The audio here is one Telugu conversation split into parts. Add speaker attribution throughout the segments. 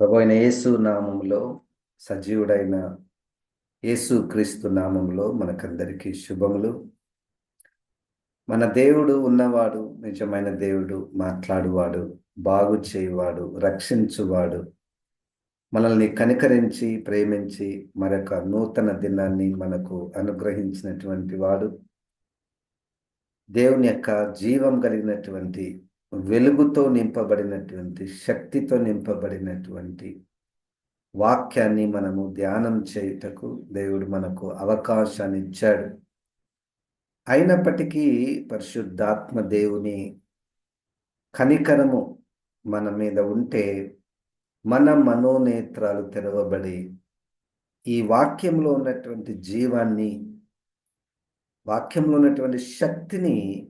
Speaker 1: ప్రభు అయిన యేసు నామంలో సజీవుడైన యేసు క్రీస్తు నామంలో మనకందరికీ శుభములు. మన దేవుడు ఉన్నవాడు నిజమైన దేవుడు మాట్లాడువాడు బాగు చేయువాడు రక్షించువాడు మనల్ని కనికరించి ప్రేమించి మరొక నూతన దినాన్ని మనకు అనుగ్రహించినటువంటి వాడు. దేవుని యొక్క జీవం కలిగినటువంటి వెలుగుతో నింపబడినటువంటి శక్తితో నింపబడినటువంటి వాక్యాన్ని మనము ధ్యానం చేయుటకు దేవుడు మనకు అవకాశాన్ని ఇచ్చాడు. అయినప్పటికీ పరిశుద్ధాత్మ దేవుని కనికరము మన మీద ఉంటే మన మనోనేత్రాలు తెరవబడి ఈ వాక్యంలో ఉన్నటువంటి జీవాన్ని వాక్యంలో ఉన్నటువంటి శక్తిని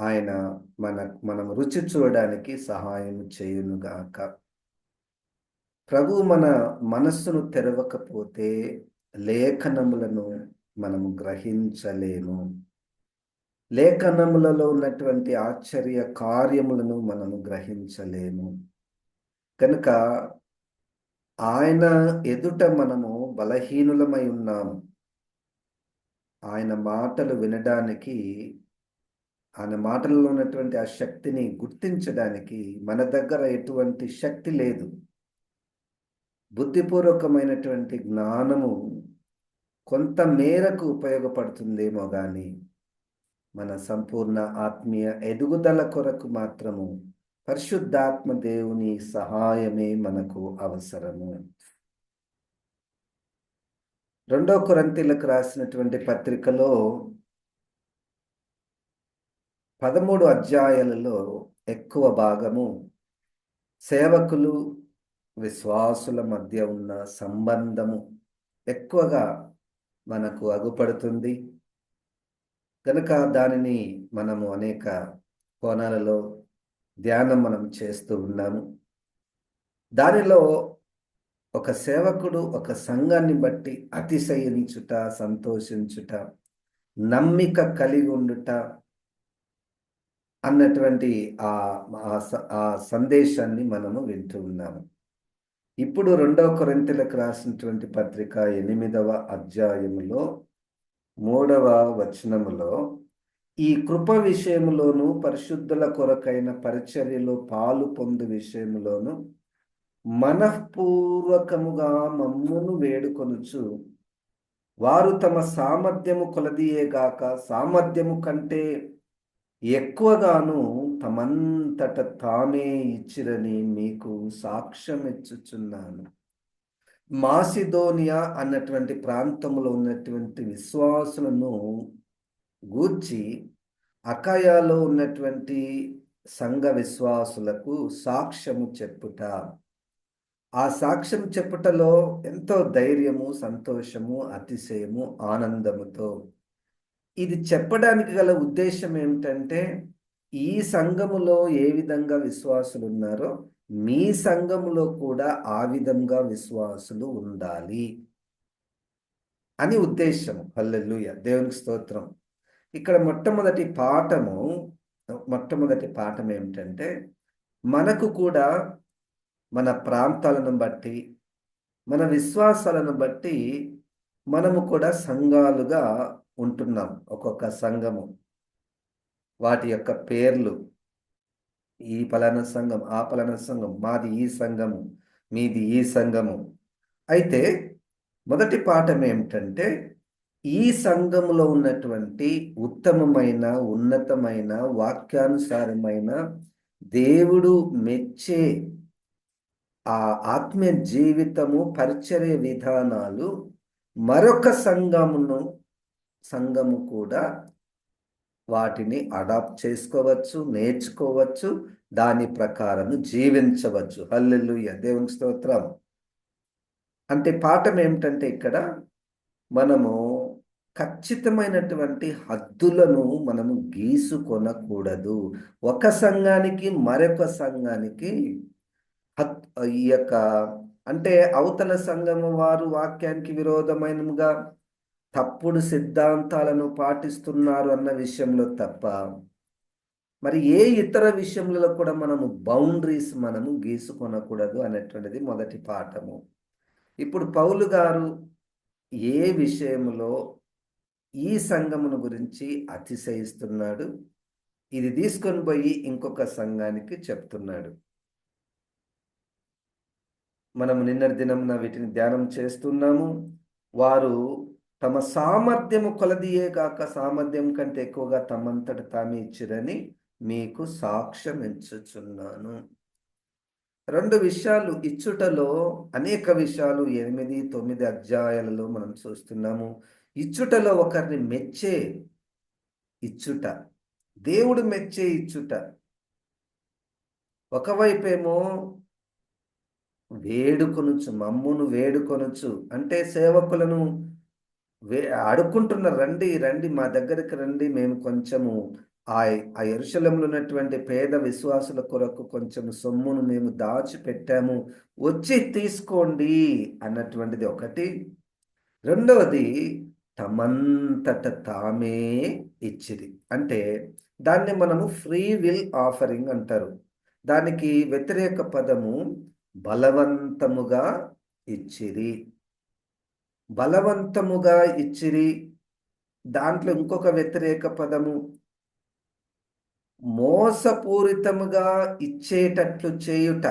Speaker 1: ఆయన మన మనం రుచి చూడడానికి సహాయం చేయునుగాక. ప్రభు మన మనస్సును తెరవకపోతే లేఖనములను మనము గ్రహించలేము. లేఖనములలో ఉన్నటువంటి ఆశ్చర్య కార్యములను మనము గ్రహించలేము. కనుక ఆయన ఎదుట మనము బలహీనులమై ఉన్నాము. ఆయన మాటలు వినడానికి ఆయన మాటల్లో ఉన్నటువంటి ఆ శక్తిని గుర్తించడానికి మన దగ్గర ఎటువంటి శక్తి లేదు. బుద్ధిపూర్వకమైనటువంటి జ్ఞానము కొంత మేరకు ఉపయోగపడుతుందేమో కానీ మన సంపూర్ణ ఆత్మీయ ఎదుగుదల కొరకు మాత్రము పరిశుద్ధాత్మ దేవుని సహాయమే మనకు అవసరము. రెండో కొరంతీలకు రాసినటువంటి పత్రికలో పదమూడు అధ్యాయాలలో ఎక్కువ భాగము సేవకులు విశ్వాసుల మధ్య ఉన్న సంబంధము ఎక్కువగా మనకు అగుపడుతుంది. కనుక దానిని మనము అనేక కోణాలలో ధ్యానం మనం చేస్తూ ఉన్నాము. దానిలో ఒక సేవకుడు ఒక సంఘాన్ని బట్టి అతిశయించుట సంతోషించుట నమ్మిక కలిగి ఉండుట అన్నటువంటి ఆ ఆ సందేశాన్ని మనము వింటూ ఉన్నాము. ఇప్పుడు రెండవ కొరింతలకు రాసినటువంటి పత్రిక ఎనిమిదవ అధ్యాయములో మూడవ వచనములో ఈ కృప విషయములోను పరిశుద్ధుల కొరకైన పరిచర్యలో పాలు పొందు విషయములోను మనఃపూర్వకముగా మమ్మును వేడుకొనుచు వారు తమ సామర్థ్యము కొలదియేగాక సామర్థ్యము కంటే ఎక్కువగాను తమంతట తామే ఇచ్చిరని మీకు సాక్ష్యం ఇచ్చుచున్నాను. మాసిదోనియా అన్నటువంటి ప్రాంతంలో ఉన్నటువంటి విశ్వాసులను గూర్చి అకాయాలో ఉన్నటువంటి సంఘ విశ్వాసులకు సాక్ష్యము చెప్పుట. ఆ సాక్ష్యం చెప్పుటలో ఎంతో ధైర్యము సంతోషము అతిశయము ఆనందముతో ఇది చెప్పడానికి గల ఉద్దేశం ఏమిటంటే ఈ సంఘములో ఏ విధంగా విశ్వాసులు ఉన్నారో మీ సంఘములో కూడా ఆ విధంగా విశ్వాసులు ఉండాలి అని ఉద్దేశం. హల్లెలూయ. దేవునికి స్తోత్రం. ఇక్కడ మొట్టమొదటి పాఠము మొట్టమొదటి పాఠం ఏమిటంటే మనకు కూడా మన ప్రాంతాలను బట్టి మన విశ్వాసాలను బట్టి మనము కూడా సంఘాలుగా ఉంటున్నాం. ఒక్కొక్క సంఘము. వాటి యొక్క పేర్లు. ఈ పలానా సంఘం ఆ పలానా సంఘం మాది ఈ సంఘము మీది ఈ సంఘము. అయితే మొదటి పాఠం ఏమిటంటే ఈ సంఘములో ఉన్నటువంటి ఉత్తమమైన ఉన్నతమైన వాక్యానుసారమైన దేవుడు మెచ్చే ఆ ఆత్మీయ జీవితము పరిచర్య విధానాలు మరొక సంఘమును సంఘము కూడా వాటిని అడాప్ట్ చేసుకోవచ్చు నేర్చుకోవచ్చు దాని ప్రకారం జీవించవచ్చు. హల్లెలూయ. దేవుని స్తోత్రం. అంటే పాఠం ఏమిటంటే ఇక్కడ మనము ఖచ్చితమైనటువంటి హద్దులను మనము గీసుకొనకూడదు. ఒక సంఘానికి మరొక సంఘానికి హత్ ఈ యొక్క అంటే అవతల సంఘము వారు వాక్యానికి విరోధమైనగా తప్పుడు సిద్ధాంతాలను పాటిస్తున్నారు అన్న విషయంలో తప్ప మరి ఏ ఇతర విషయంలో కూడా మనము బౌండరీస్ మనము గీసుకొనకూడదు అనేటువంటిది మొదటి పాఠము. ఇప్పుడు పౌలు గారు ఏ విషయంలో ఈ సంఘమును గురించి అతిశయిస్తున్నాడు? ఇది తీసుకొని పోయి ఇంకొక సంఘానికి చెప్తున్నాడు. మనము నిన్నటి దినం వీటిని ధ్యానం చేస్తున్నాము. వారు తమ సామర్థ్యము కొలదియే కాక సామర్థ్యం కంటే ఎక్కువగా తమంతట తామే ఇచ్చిరని మీకు సాక్ష్యం ఎంచుచున్నాను. రెండు విషయాలు ఇచ్చుటలో అనేక విషయాలు ఎనిమిది తొమ్మిది అధ్యాయాలలో మనం చూస్తున్నాము. ఇచ్చుటలో ఒకరిని మెచ్చే ఇచ్చుట దేవుడు మెచ్చే ఇచ్చుట. ఒకవైపేమో వేడుకొనుచు మమ్మును వేడుకొనుచు అంటే సేవకులను వే అడుక్కుంటున్నారు రండి రండి మా దగ్గరికి రండి మేము కొంచెము ఆ ఆ ఎరుశలంలో ఉన్నటువంటి పేద విశ్వాసుల కొరకు కొంచెం సొమ్మును మేము దాచిపెట్టాము. వచ్చి తీసుకోండి అన్నటువంటిది ఒకటి. రెండవది తమంతట తామే ఇచ్చిది అంటే దాన్ని మనము ఫ్రీ విల్ ఆఫరింగ్ అంటారు. దానికి వ్యతిరేక పదము బలవంతముగా ఇచ్చిది బలవంతముగా ఇచ్చిరి. దాంట్లో ఇంకొక వ్యతిరేక పదము మోసపూరితముగా ఇచ్చేటట్లు చేయుట.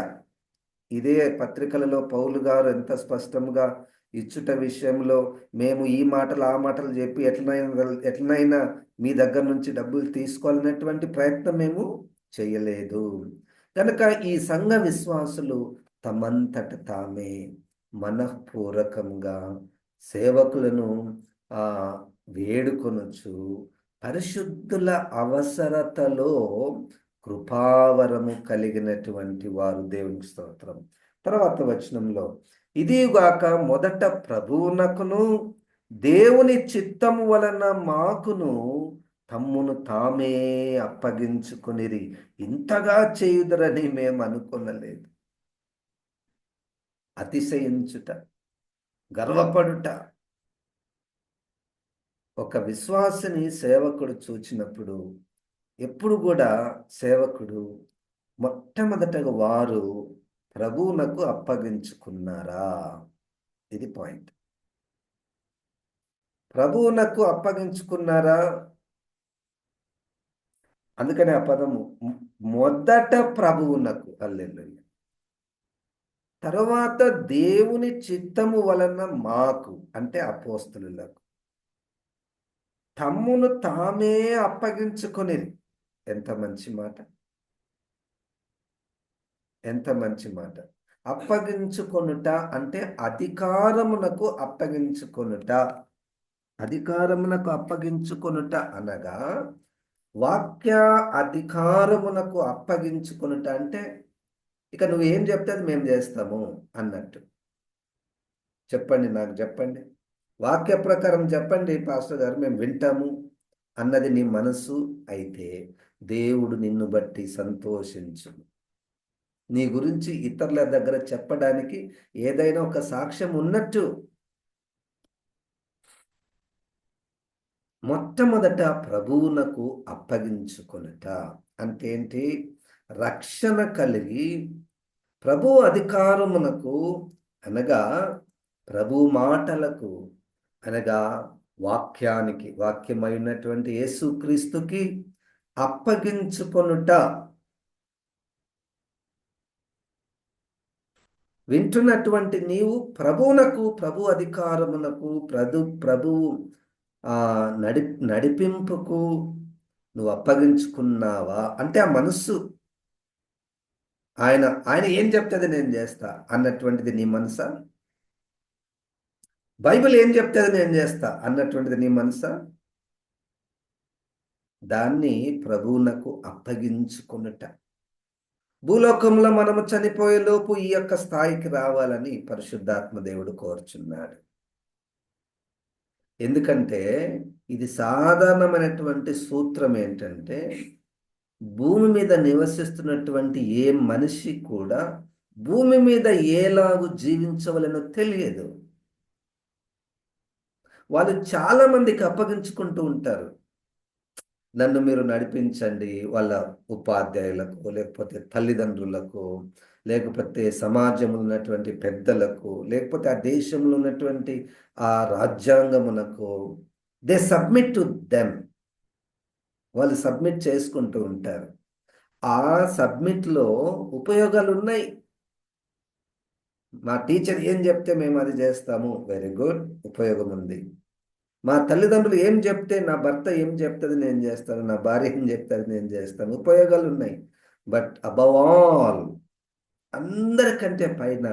Speaker 1: ఇదే పత్రికలలో పౌలు గారు ఎంత స్పష్టంగా ఇచ్చుట విషయంలో మేము ఈ మాటలు ఆ మాటలు చెప్పి ఎట్లనైనా ఎట్లనైనా మీ దగ్గర నుంచి డబ్బులు తీసుకోవాలనేటువంటి ప్రయత్నం మేము చేయలేదు. కనుక ఈ సంఘ విశ్వాసులు తమంతట తామే మనఃపూర్వకంగా సేవకులను వేడుకొనొచ్చు. పరిశుద్ధుల అవసరతలో కృపావరము కలిగినటువంటి వారు దేవునికి స్తోత్రం. తర్వాత వచనంలో ఇదిగాక మొదట ప్రభువునకును దేవుని చిత్తము వలన మాకును తమ్మును తామే అప్పగించుకునిరి. ఇంతగా చేయుదరని మేము అనుకునలేదు అతిశయించుట గర్వపడుట. ఒక విశ్వాసిని సేవకుడు చూచినప్పుడు ఎప్పుడు కూడా సేవకుడు మొట్టమొదటగా వారు ప్రభువునకు అప్పగించుకున్నారా? ఇది పాయింట్. ప్రభువునకు అప్పగించుకున్నారా? అందుకని ఆ పదము మొదట ప్రభువునకు. అల్లెల్లు తర్వాత దేవుని చిత్తము వలన మాకు అంటే అపోస్తులకు తమ్మును తామే అప్పగించుకునేది ఎంత మంచి మాట. ఎంత మంచి మాట. అప్పగించుకొనుట అంటే అధికారమునకు అప్పగించుకొనుట. అధికారమునకు అప్పగించుకొనుట అనగా వాక్య అధికారమునకు అప్పగించుకొనుట అంటే ఇక నువ్వు ఏం చెప్తే అది మేము చేస్తాము అన్నట్టు. చెప్పండి నాకు చెప్పండి. వాక్య ప్రకారం చెప్పండి పాస్టర్ గారు మేము వింటాము అన్నది నీ మనసు అయితే దేవుడు నిన్ను బట్టి సంతోషించు నీ గురించి ఇతరుల దగ్గర చెప్పడానికి ఏదైనా ఒక సాక్ష్యం ఉన్నట్టు. మొట్టమొదట ప్రభువునకు అప్పగించుకొనట. అంటే ఏంటి రక్షణ కలిగి ప్రభు అధికారమునకు అనగా ప్రభు మాటలకు అనగా వాక్యానికి వాక్యమైనటువంటి యేసుక్రీస్తుకి అప్పగించుకొనుట. వింటున్నటువంటి నీవు ప్రభువునకు ప్రభు అధికారమునకు ప్రభు ప్రభువు నడి నడిపింపుకు నువ్వు అప్పగించుకున్నావా? అంటే ఆ మనస్సు ఆయన ఆయన ఏం చెప్తుంది నేను చేస్తా అన్నటువంటిది నీ మనసా? బైబిల్ ఏం చెప్తుంది నేను చేస్తా అన్నటువంటిది నీ మనసా? దాన్ని ప్రభువునకు అప్పగించుకున్నట. భూలోకంలో మనము చనిపోయేలోపు ఈ యొక్క స్థాయికి రావాలని పరిశుద్ధాత్మ దేవుడు కోరుచున్నాడు. ఎందుకంటే ఇది సాధారణమైనటువంటి సూత్రం ఏంటంటే భూమి మీద నివసిస్తున్నటువంటి ఏ మనిషి కూడా భూమి మీద ఏలాగు జీవించవలనో తెలియదు. వాళ్ళు చాలా మందికి అప్పగించుకుంటూ ఉంటారు. నన్ను మీరు నడిపించండి వాళ్ళ ఉపాధ్యాయులకు లేకపోతే తల్లిదండ్రులకు లేకపోతే సమాజంలో ఉన్నటువంటి పెద్దలకు లేకపోతే ఆ దేశంలో ఉన్నటువంటి ఆ రాజ్యాంగమునకు దే సబ్మిట్ టు దెమ్ వాళ్ళు సబ్మిట్ చేసుకుంటూ ఉంటారు. ఆ సబ్మిట్లో ఉపయోగాలు ఉన్నాయి మా టీచర్ ఏం చెప్తే మేము అది చేస్తాము. వెరీ గుడ్ ఉపయోగం ఉంది. మా తల్లిదండ్రులు ఏం చెప్తే నా భర్త ఏం చెప్తుంది నేను చేస్తాను నా భార్య ఏం చెప్తుంది నేను చేస్తాను ఉపయోగాలు ఉన్నాయి బట్ అబవ్ ఆల్ అందరికంటే పైన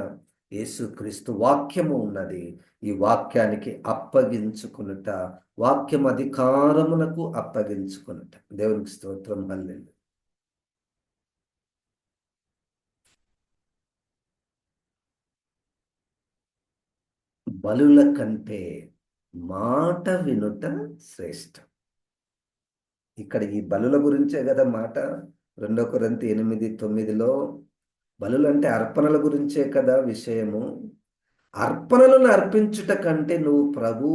Speaker 1: యేసుక్రీస్తు వాక్యము ఉన్నది. ఈ వాక్యానికి అప్పగించుకునుట వాక్యం అధికారమునకు అప్పగించుకునుట. దేవునికి స్తోత్రం. హల్లెలూయా. బలుల కంటే మాట వినుట శ్రేష్టం. ఇక్కడ ఈ బలుల గురించే కదా మాట. రెండో కొరంత ఎనిమిది తొమ్మిదిలో బలులు అంటే అర్పణల గురించే కదా విషయము. అర్పణలను అర్పించుట కంటే నువ్వు ప్రభు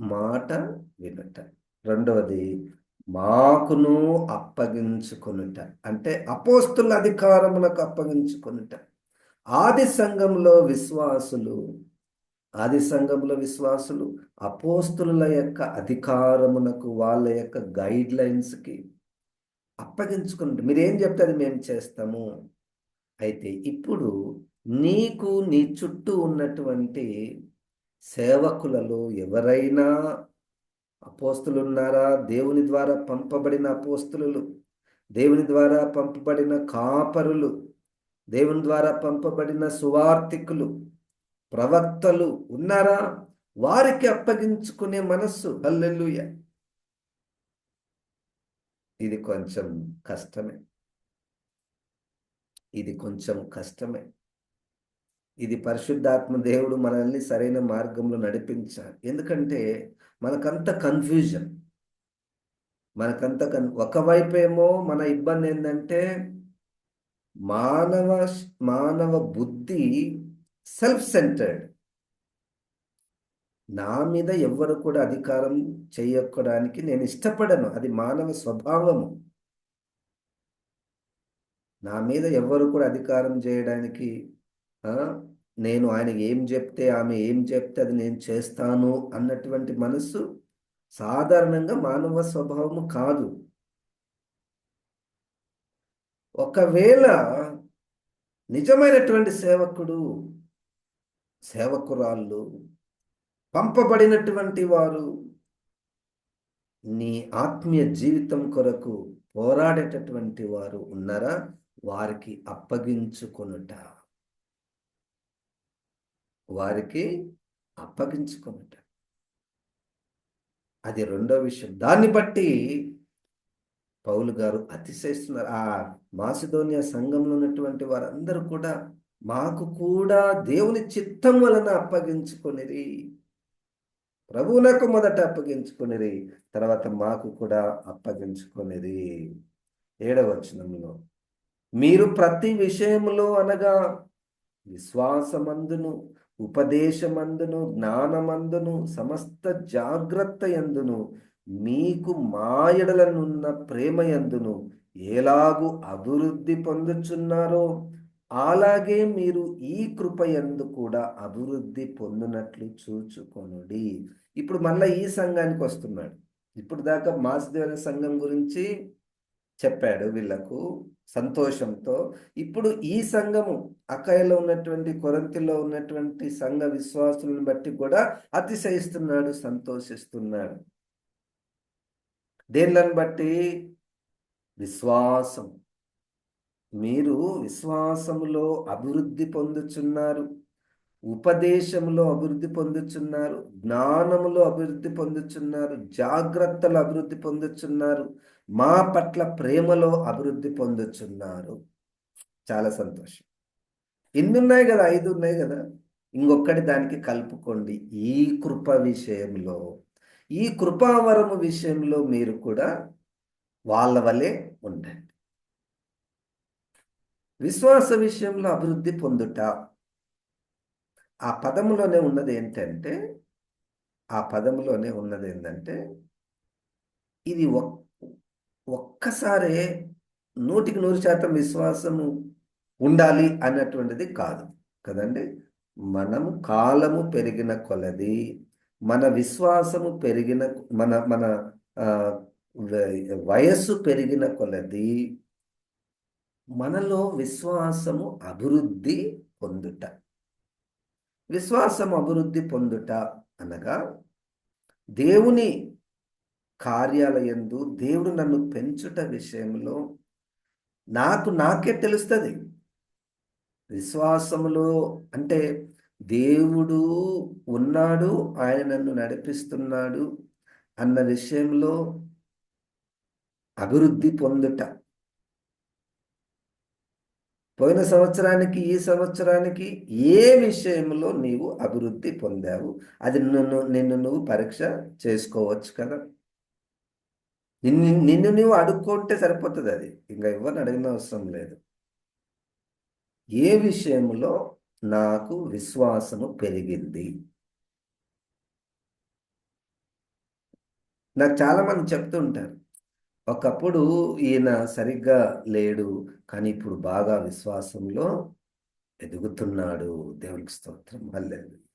Speaker 1: మాట వినుట. రెండవది మాకును అప్పగించుకొనుట. అంటే అపోస్తుల అధికారములకు అప్పగించుకొనుట. ఆది సంఘంలో విశ్వాసులు ఆది సంఘంలో విశ్వాసులు అపోస్తుల యొక్క అధికారమునకు వాళ్ళ యొక్క గైడ్ లైన్స్కి అప్పగించుకుంటే మీరేం చెప్తే అది మేము చేస్తాము? అయితే ఇప్పుడు నీకు నీ చుట్టూ ఉన్నటువంటి సేవకులలో ఎవరైనా అపోస్తులున్నారా? దేవుని ద్వారా పంపబడిన అపోస్తులు దేవుని ద్వారా పంపబడిన కాపరులు దేవుని ద్వారా పంపబడిన సువార్థికులు ప్రవక్తలు ఉన్నారా? వారికి అప్పగించుకునే మనస్సు. అల్లెల్లుయ ఇది కొంచెం కష్టమే. ఇది కొంచెం కష్టమే. ఇది పరిశుద్ధాత్మ దేవుడు మనల్ని సరైన మార్గంలో నడిపించాలి. ఎందుకంటే మనకంత కన్ఫ్యూజన్ మనకంత కన్ ఒకవైపేమో మన ఇబ్బంది ఏంటంటే మానవ మానవ బుద్ధి సెల్ఫ్ సెంటర్డ్ నా మీద ఎవ్వరు కూడా అధికారం చేయడానికి నేను ఇష్టపడను. అది మానవ స్వభావము. నా మీద ఎవ్వరు కూడా అధికారం చేయడానికి నేను ఆయన ఏం చెప్తే ఆమె ఏం చెప్తే అది నేను చేస్తాను అన్నటువంటి మనస్సు సాధారణంగా మానవ స్వభావము కాదు. ఒకవేళ నిజమైనటువంటి సేవకుడు సేవకురాళ్ళు పంపబడినటువంటి వారు నీ ఆత్మీయ జీవితం కొరకు పోరాడేటటువంటి వారు ఉన్నారా? వారికి అప్పగించుకొనుట. వారికి అప్పగించుకొనుట. అది రెండో విషయం. దాన్ని బట్టి పౌలు గారు అతిశయిస్తున్నారు. ఆ మాసిధోనియా సంఘంలో ఉన్నటువంటి వారందరూ కూడా మాకు కూడా దేవుని చిత్తం వలన అప్పగించుకొనిరి. ప్రభువునకు మొదట అప్పగించుకొనిరి. తర్వాత మాకు కూడా అప్పగించుకొనిరి. ఏడవచనంలో మీరు ప్రతి విషయంలో అనగా విశ్వాసమందును ఉపదేశమందును జ్ఞానమందును సమస్త జాగ్రత్త ఎందును మీకు మాయడలనున్న ప్రేమ ఎందును ఎలాగు అభివృద్ధి పొందుచున్నారో అలాగే మీరు ఈ కృపయందు కూడా అభివృద్ధి పొందినట్లు చూచుకొనుడి. ఇప్పుడు మళ్ళీ ఈ సంఘానికి వస్తున్నాడు. ఇప్పుడు దాకా మాసదేవ సంఘం గురించి చెప్పాడు వీళ్ళకు. సంతోషంతో. ఇప్పుడు ఈ సంఘము అకాయలో ఉన్నటువంటి కొరంతిలో ఉన్నటువంటి సంఘ విశ్వాసులను బట్టి కూడా అతిశయిస్తున్నాడు సంతోషిస్తున్నాడు. దేనిలను బట్టి? విశ్వాసం. మీరు విశ్వాసములో అభివృద్ధి పొందుచున్నారు ఉపదేశంలో అభివృద్ధి పొందుచున్నారు జ్ఞానములో అభివృద్ధి పొందుచున్నారు జాగ్రత్తలు అభివృద్ధి పొందుచున్నారు మా పట్ల ప్రేమలో అభివృద్ధి పొందుచున్నారు. చాలా సంతోషం. ఎన్ని ఉన్నాయి కదా ఐదు ఉన్నాయి కదా? ఇంకొకటి దానికి కలుపుకోండి. ఈ కృప విషయంలో ఈ కృపావరము విషయంలో మీరు కూడా వాళ్ళ వలె ఉండండి. విశ్వాస విషయంలో అభివృద్ధి పొందుట. ఆ పదములోనే ఉన్నది ఏంటంటే ఆ పదములోనే ఉన్నది ఏంటంటే ఇది ఒక్కసారే నూటికి నూరు శాతం విశ్వాసము ఉండాలి అన్నటువంటిది కాదు. కదండి? మనము కాలము పెరిగిన కొలది మన విశ్వాసము పెరిగిన మన మన వయస్సు పెరిగిన కొలది మనలో విశ్వాసము అభివృద్ధి పొందుట. విశ్వాసం అభివృద్ధి పొందుట అనగా దేవుని కార్యాలయందు దేవుడు నన్ను పెంచుట విషయంలో నాకు నాకే తెలుస్తుంది. విశ్వాసములో అంటే దేవుడు ఉన్నాడు ఆయన నన్ను నడిపిస్తున్నాడు అన్న విషయంలో అభివృద్ధి పొందుట. పోయిన సంవత్సరానికి ఈ సంవత్సరానికి ఏ విషయంలో నీవు అభివృద్ధి పొందావు? అది నిన్ను నిన్ను నువ్వు పరీక్ష చేసుకోవచ్చు కదా. నిన్ను నిన్ను నువ్వు అడుక్కుంటే సరిపోతుంది అది. ఇంకా ఎవరిని అడిగిన అవసరం లేదు. ఏ విషయంలో నాకు విశ్వాసము పెరిగింది? నాకు చాలామంది చెప్తుంటారు ఒకప్పుడు ఈయన సరిగ్గా లేడు కానీ ఇప్పుడు బాగా విశ్వాసంలో ఎదుగుతున్నాడు. దేవునికి స్తోత్రం. అల్లెలు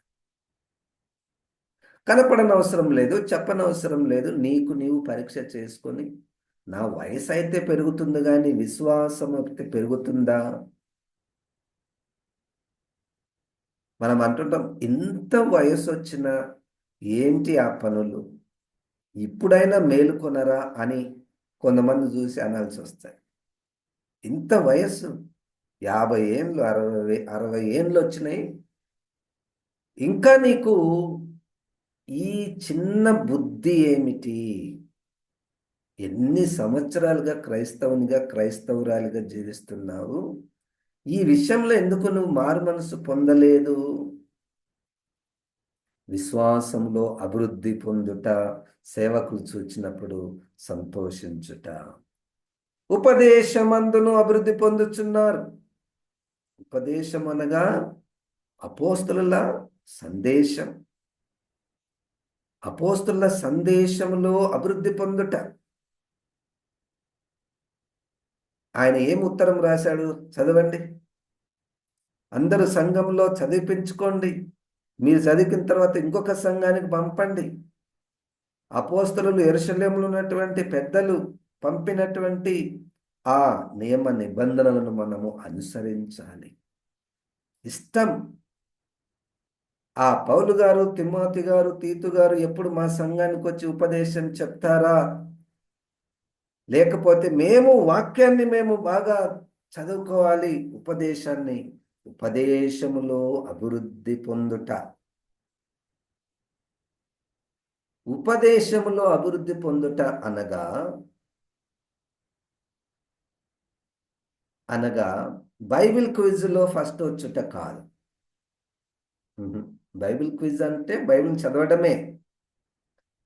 Speaker 1: కనపడనవసరం లేదు చెప్పనవసరం లేదు. నీకు నీవు పరీక్ష చేసుకొని నా వయసు అయితే పెరుగుతుంది కానీ విశ్వాసం అయితే పెరుగుతుందా? మనం అంటుంటాం ఇంత వయసు వచ్చినా ఏంటి ఆ పనులు? ఇప్పుడైనా మేలుకొనరా అని కొంతమంది చూసి అనాల్సి వస్తాయి ఇంత వయస్సు యాభై ఏండ్లు అరవై అరవై ఏండ్లు వచ్చినాయి. ఇంకా నీకు ఈ చిన్న బుద్ధి ఏమిటి? ఎన్ని సంవత్సరాలుగా క్రైస్తవునిగా క్రైస్తవురాలుగా జీవిస్తున్నావు? ఈ విషయంలో ఎందుకు నువ్వు మారు మనసు పొందలేదు? విశ్వాసంలో అభివృద్ధి పొందుట సేవకులు చూచినప్పుడు సంతోషించుట. ఉపదేశమందును అభివృద్ధి పొందుచున్నారు. ఉపదేశం అనగా అపోస్తుల సందేశం. అపోస్తుల సందేశంలో అభివృద్ధి పొందుట. ఆయన ఏం ఉత్తరం రాశాడు? చదవండి. అందరూ సంఘంలో చదివిపించుకోండి మీరు చదివిన తర్వాత ఇంకొక సంఘానికి పంపండి. అపోస్తలు ఎరుశల్యంలో ఉన్నటువంటి పెద్దలు పంపినటువంటి ఆ నియమ నిబంధనలను మనము అనుసరించాలి. ఇష్టం ఆ పౌలు గారు తిమ్మాతి గారు తీతు గారు ఎప్పుడు మా సంఘానికి వచ్చి ఉపదేశం చెప్తారా? లేకపోతే మేము వాక్యాన్ని మేము బాగా చదువుకోవాలి ఉపదేశాన్ని. ఉపదేశములో అభివృద్ధి పొందుట. ఉపదేశములో అభివృద్ధి పొందుట అనగా అనగా బైబిల్ క్విజ్లో ఫస్ట్ వచ్చుట కాదు. బైబిల్ క్విజ్ అంటే బైబిల్ చదవడమే.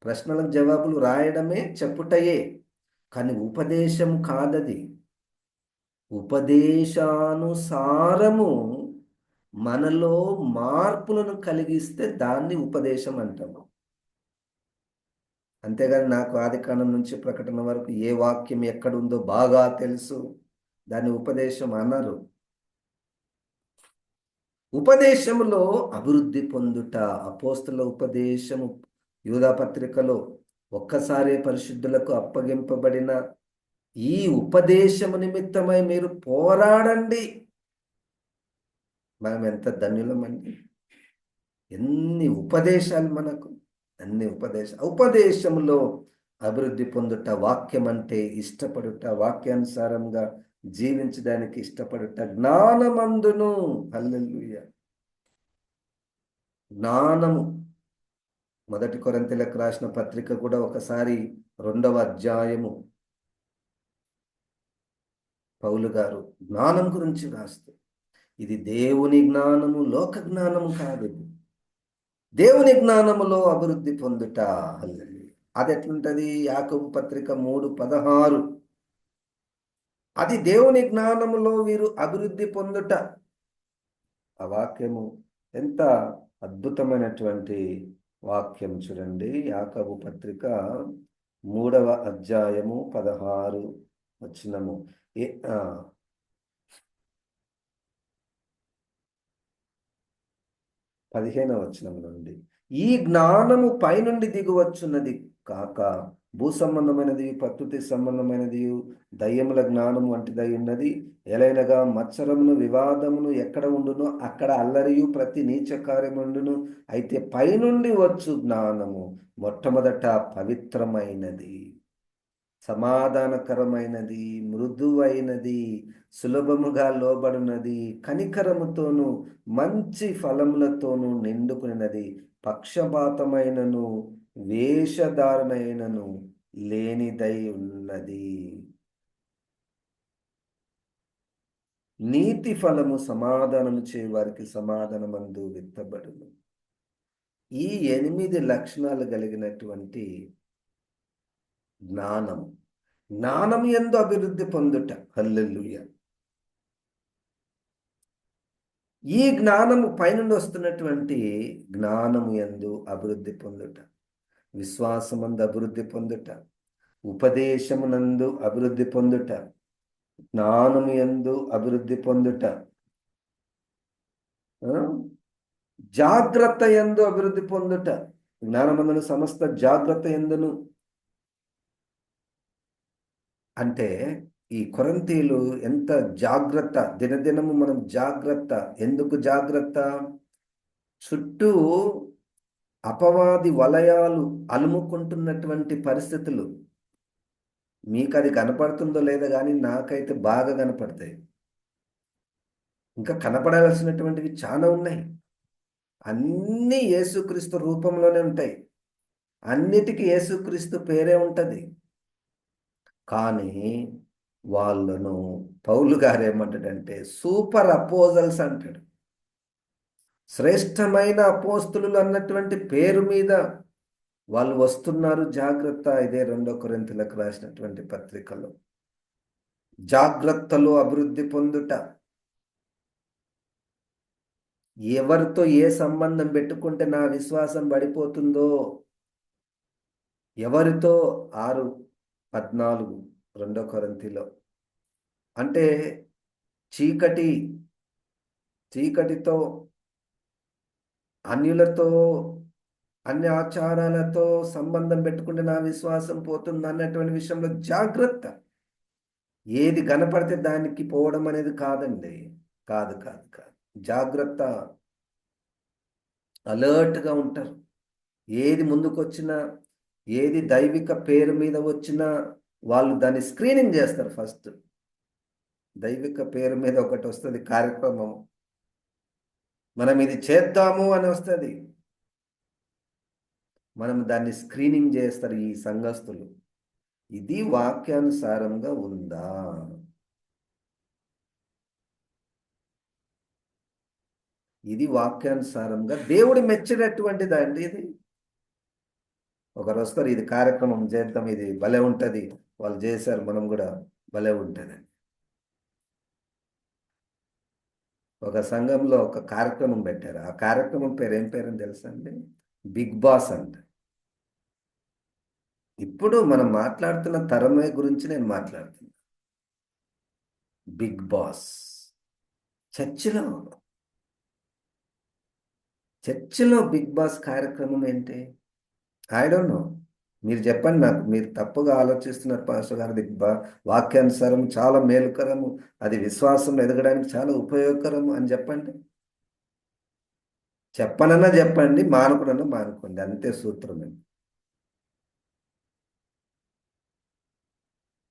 Speaker 1: ప్రశ్నలకు జవాబులు రాయడమే చెప్పుటయే. కానీ ఉపదేశం కాదది. ఉపదేశానుసారము మనలో మార్పులను కలిగిస్తే దాన్ని ఉపదేశం అంటాము. అంతేగాని నాకు ఆది కాలం నుంచి ప్రకటన వరకు ఏ వాక్యం ఎక్కడుందో బాగా తెలుసు. దాన్ని ఉపదేశం అన్నారు ఉపదేశములో అభివృద్ధి పొందుట అపోస్తుల ఉపదేశము యూదా పత్రికలో ఒక్కసారి పరిశుద్ధులకు అప్పగింపబడిన ఈ ఉపదేశము నిమిత్తమై మీరు పోరాడండి. మనం ఎంత ధన్యులమండి? ఎన్ని ఉపదేశాలు మనకు అన్ని ఉపదేశ ఉపదేశంలో అభివృద్ధి పొందుట వాక్యం అంటే ఇష్టపడుట వాక్యానుసారంగా జీవించడానికి ఇష్టపడుట జ్ఞానమందును. అల్లెలుయ జ్ఞానము. మొదటి కొరంతెలకు రాసిన పత్రిక కూడా ఒకసారి రెండవ అధ్యాయము. పౌలు గారు జ్ఞానం గురించి రాస్తే ఇది దేవుని జ్ఞానము లోక జ్ఞానము కాదు దేవుని జ్ఞానములో అభివృద్ధి పొందుట. అది ఎట్లుంటది? యాకబు పత్రిక మూడు పదహారు. అది దేవుని జ్ఞానములో వీరు అభివృద్ధి పొందుట. ఆ వాక్యము ఎంత అద్భుతమైనటువంటి వాక్యం చూడండి. యాకబు పత్రిక మూడవ అధ్యాయము పదహారు వచ్చినము ఏ పదిహేనవ వచనం నుండి. ఈ జ్ఞానము పైనుండి దిగువచ్చున్నది కాక భూ సంబంధమైనది ప్రకృతి సంబంధమైనది దయ్యముల జ్ఞానం వంటిదై ఉన్నది. ఎలైనగా మత్సరమును వివాదమును ఎక్కడ ఉండునో అక్కడ అల్లరియు ప్రతి నీచ కార్యముండును అయితే పైనుండి వచ్చు జ్ఞానము మొట్టమొదట పవిత్రమైనది సమాధానకరమైనది మృదువైనది సులభముగా లోబడినది కనికరముతోను మంచి ఫలములతోనూ నిండుకున్నది పక్షపాతమైనను వేషధారణైనను లేనిదై ఉన్నది. నీతి ఫలము సమాధానము చేయవారికి సమాధానమందు విత్తబడును. ఈ ఎనిమిది లక్షణాలు కలిగినటువంటి జ్ఞానం. జ్ఞానం ఎందు అభివృద్ధి పొందుట. హల్లెలూయ. ఈ జ్ఞానము పైనుండి వస్తున్నటువంటి జ్ఞానము ఎందు అభివృద్ధి పొందుట. విశ్వాసమందు అభివృద్ధి పొందుట ఉపదేశమునందు అభివృద్ధి పొందుట జ్ఞానము ఎందు అభివృద్ధి పొందుట జాగ్రత్త ఎందు అభివృద్ధి పొందుట. జ్ఞానమందును సమస్త జాగ్రత్త ఎందును అంటే ఈ కొరంతీలు ఎంత జాగ్రత్త దినదినము మనం జాగ్రత్త. ఎందుకు జాగ్రత్త? చుట్టూ అపవాది వలయాలు అలుముకుంటున్నటువంటి పరిస్థితులు మీకు అది కనపడుతుందో లేదో కానీ నాకైతే బాగా కనపడతాయి. ఇంకా కనపడాల్సినటువంటివి చాలా ఉన్నాయి. అన్నీ యేసుక్రీస్తు రూపంలోనే ఉంటాయి. అన్నిటికీ యేసుక్రీస్తు పేరే ఉంటుంది. కానీ వాళ్ళను పౌలు గారు ఏమంటాడంటే సూపర్ అపోజల్స్ అంటాడు. శ్రేష్టమైన అపోస్తులు అన్నటువంటి పేరు మీద వాళ్ళు వస్తున్నారు. జాగ్రత్త ఇదే రెండో కొరింతలకు రాసినటువంటి పత్రికలో. జాగ్రత్తలో అభివృద్ధి పొందుట. ఎవరితో ఏ సంబంధం పెట్టుకుంటే నా విశ్వాసం పడిపోతుందో ఎవరితో? ఆరు పద్నాలుగు రెండో కొరంతిలో. అంటే చీకటి చీకటితో అన్యులతో అన్ని ఆచారాలతో సంబంధం పెట్టుకుంటే నా విశ్వాసం పోతుంది అన్నటువంటి విషయంలో జాగ్రత్త. ఏది కనపడితే దానికి పోవడం అనేది కాదండి. కాదు కాదు కాదు. జాగ్రత్త. అలర్ట్గా ఉంటారు. ఏది ముందుకొచ్చినా ఏది దైవిక పేరు మీద వచ్చినా వాళ్ళు దాన్ని స్క్రీనింగ్ చేస్తారు ఫస్ట్. దైవిక పేరు మీద ఒకటి వస్తుంది కార్యక్రమం. మనం ఇది చేద్దాము అని వస్తుంది. మనం దాన్ని స్క్రీనింగ్ చేస్తారు ఈ సంఘస్థులు. ఇది వాక్యానుసారంగా ఉందా? ఇది వాక్యానుసారంగా దేవుడు మెచ్చినటువంటిది అండి ఇది. ఒకరు వస్తారు ఇది కార్యక్రమం చేద్దాం ఇది భలే ఉంటుంది వాళ్ళు చేశారు మనం కూడా భలే ఉంటుంది ఒక సంఘంలో ఒక కార్యక్రమం పెట్టారు. ఆ కార్యక్రమం పేరు ఏం పేరు అని తెలుసా అండి? బిగ్ బాస్ అంట. ఇప్పుడు మనం మాట్లాడుతున్న తరమే గురించి నేను మాట్లాడుతున్నా. Big boss. చర్చిలో. చర్చిలో బిగ్ బాస్ కార్యక్రమం ఏంటి? ఐ డోంట్ నో మీరు చెప్పండి నాకు మీరు తప్పుగా ఆలోచిస్తున్నారు పాస్టర్ గారు. వాక్యానుసారం చాలా మేలుకరము అది విశ్వాసం ఎదగడానికి చాలా ఉపయోగకరము అని చెప్పండి. చెప్పనన్నా చెప్పండి మానుకునన్నా మానుకోండి. అంతే సూత్రమే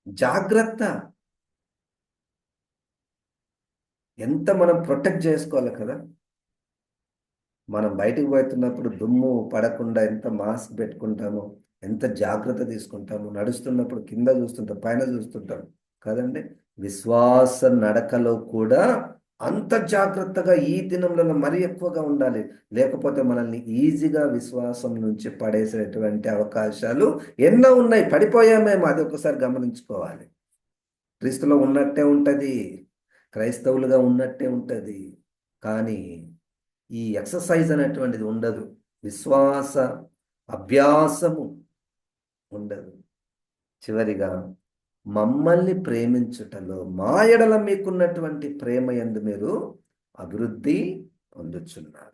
Speaker 1: జాగ్రత్త. ఎంత మనం ప్రొటెక్ట్ చేసుకోవాలి కదా. మనం బయటికి పోతున్నప్పుడు దుమ్ము పడకుండా ఎంత మాస్క్ పెట్టుకుంటామో ఎంత జాగ్రత్త తీసుకుంటాము నడుస్తున్నప్పుడు కింద చూస్తుంటాం పైన చూస్తుంటాం. కదండి? విశ్వాస నడకలో కూడా అంత జాగ్రత్తగా ఈ దినంలో మరీ ఎక్కువగా ఉండాలి. లేకపోతే మనల్ని ఈజీగా విశ్వాసం నుంచి పడేసేటువంటి అవకాశాలు ఎన్నో ఉన్నాయి. పడిపోయామేమో అది ఒకసారి గమనించుకోవాలి. క్రీస్తులో ఉన్నట్టే ఉంటుంది. క్రైస్తవులుగా ఉన్నట్టే ఉంటుంది. కానీ ఈ ఎక్సర్సైజ్ అనేటువంటిది ఉండదు. విశ్వాస అభ్యాసము ఉండదు. చివరిగా మమ్మల్ని ప్రేమించుటలో మా ఎడల మీకున్నటువంటి ప్రేమ ఎందు మీరు అభివృద్ధి పొందుచున్నారు.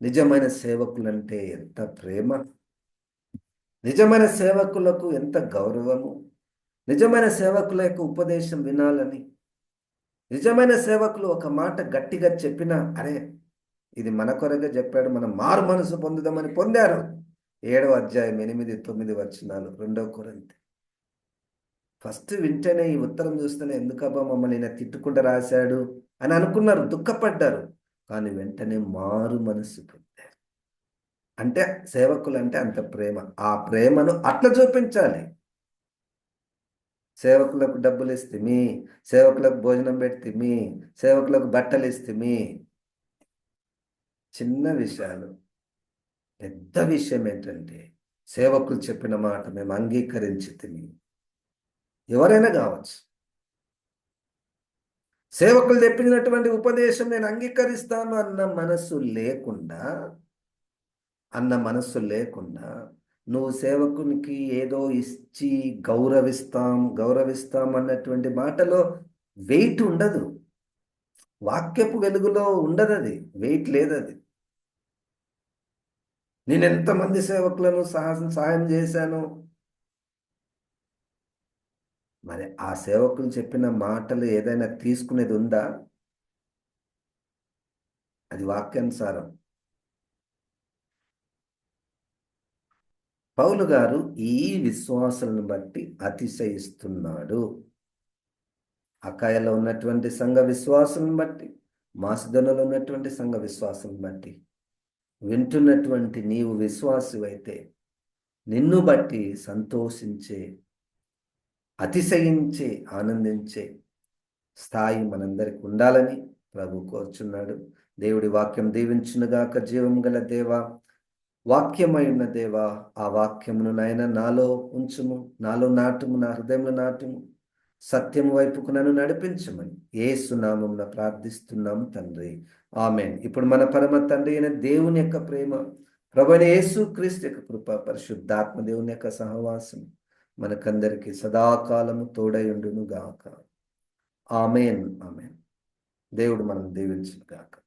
Speaker 1: నిజమైన సేవకులంటే ఎంత ప్రేమ! నిజమైన సేవకులకు ఎంత గౌరవము! నిజమైన సేవకుల యొక్క ఉపదేశం వినాలని! నిజమైన సేవకులు ఒక మాట గట్టిగా చెప్పినా అరే ఇది మన కొరగా చెప్పాడు మనం మారు మనసు పొందుదామని పొందారు. ఏడవ అధ్యాయం ఎనిమిది తొమ్మిది వచ్చినాలు రెండవ కొరంతి. ఫస్ట్ వింటేనే ఈ ఉత్తరం చూస్తేనే ఎందుకబ్బా మమ్మల్ని ఈయన తిట్టుకుంటూ రాశాడు అని అనుకున్నారు దుఃఖపడ్డారు. కానీ వెంటనే మారు మనసు పొందారు. అంటే సేవకులు అంటే అంత ప్రేమ. ఆ ప్రేమను అట్లా చూపించాలి. సేవకులకు డబ్బులు ఇస్తే సేవకులకు భోజనం పెడితే మీ సేవకులకు బట్టలు ఇస్తే మీ. చిన్న విషయాలు. పెద్ద విషయం ఏంటంటే సేవకులు చెప్పిన మాట మేము అంగీకరించి తిని ఎవరైనా కావచ్చు. సేవకులు చెప్పినటువంటి ఉపదేశం నేను అంగీకరిస్తాను అన్న మనసు లేకుండా అన్న మనస్సు లేకుండా నువ్వు సేవకునికి ఏదో ఇచ్చి గౌరవిస్తాం గౌరవిస్తాం అన్నటువంటి మాటలో వెయిట్ ఉండదు. వాక్యపు వెలుగులో ఉండదు అది వెయిట్ లేదు అది నేను ఎంతమంది సేవకులను సాహసం సహాయం చేశాను? మరి ఆ సేవకులు చెప్పిన మాటలు ఏదైనా తీసుకునేది ఉందా? అది వాక్యానుసారం. పౌలు గారు ఈ విశ్వాసాలను బట్టి అతిశయిస్తున్నాడు. అకాయలో ఉన్నటువంటి సంఘ విశ్వాసం బట్టి మాసుదనలో ఉన్నటువంటి సంఘ విశ్వాసం బట్టి. వింటున్నటువంటి నీవు విశ్వాసువైతే నిన్ను బట్టి సంతోషించే అతిశయించే ఆనందించే స్థాయి మనందరికి ఉండాలని ప్రభు కోరుచున్నాడు. దేవుడి వాక్యం దీవించునుగాక జీవం గల దేవ. వాక్యమై ఉన్న దేవా ఆ వాక్యమును నాయన నాలో ఉంచుము నాలో నాటుము నా హృదయంలో నాటుము. సత్యం వైపుకు నన్ను నడిపించమని ఏ సునామం ప్రార్థిస్తున్నాము తండ్రి. ఆమెన్. ఇప్పుడు మన పరమ తండ్రి అయిన దేవుని యొక్క ప్రేమ ప్రభుని యేసు క్రీస్తు యొక్క కృప పరిశుద్ధాత్మ దేవుని యొక్క సహవాసం మనకందరికీ సదాకాలము తోడయుండును గాక ఆమెన్. ఆమెన్. దేవుడు మనం దీవించుగాక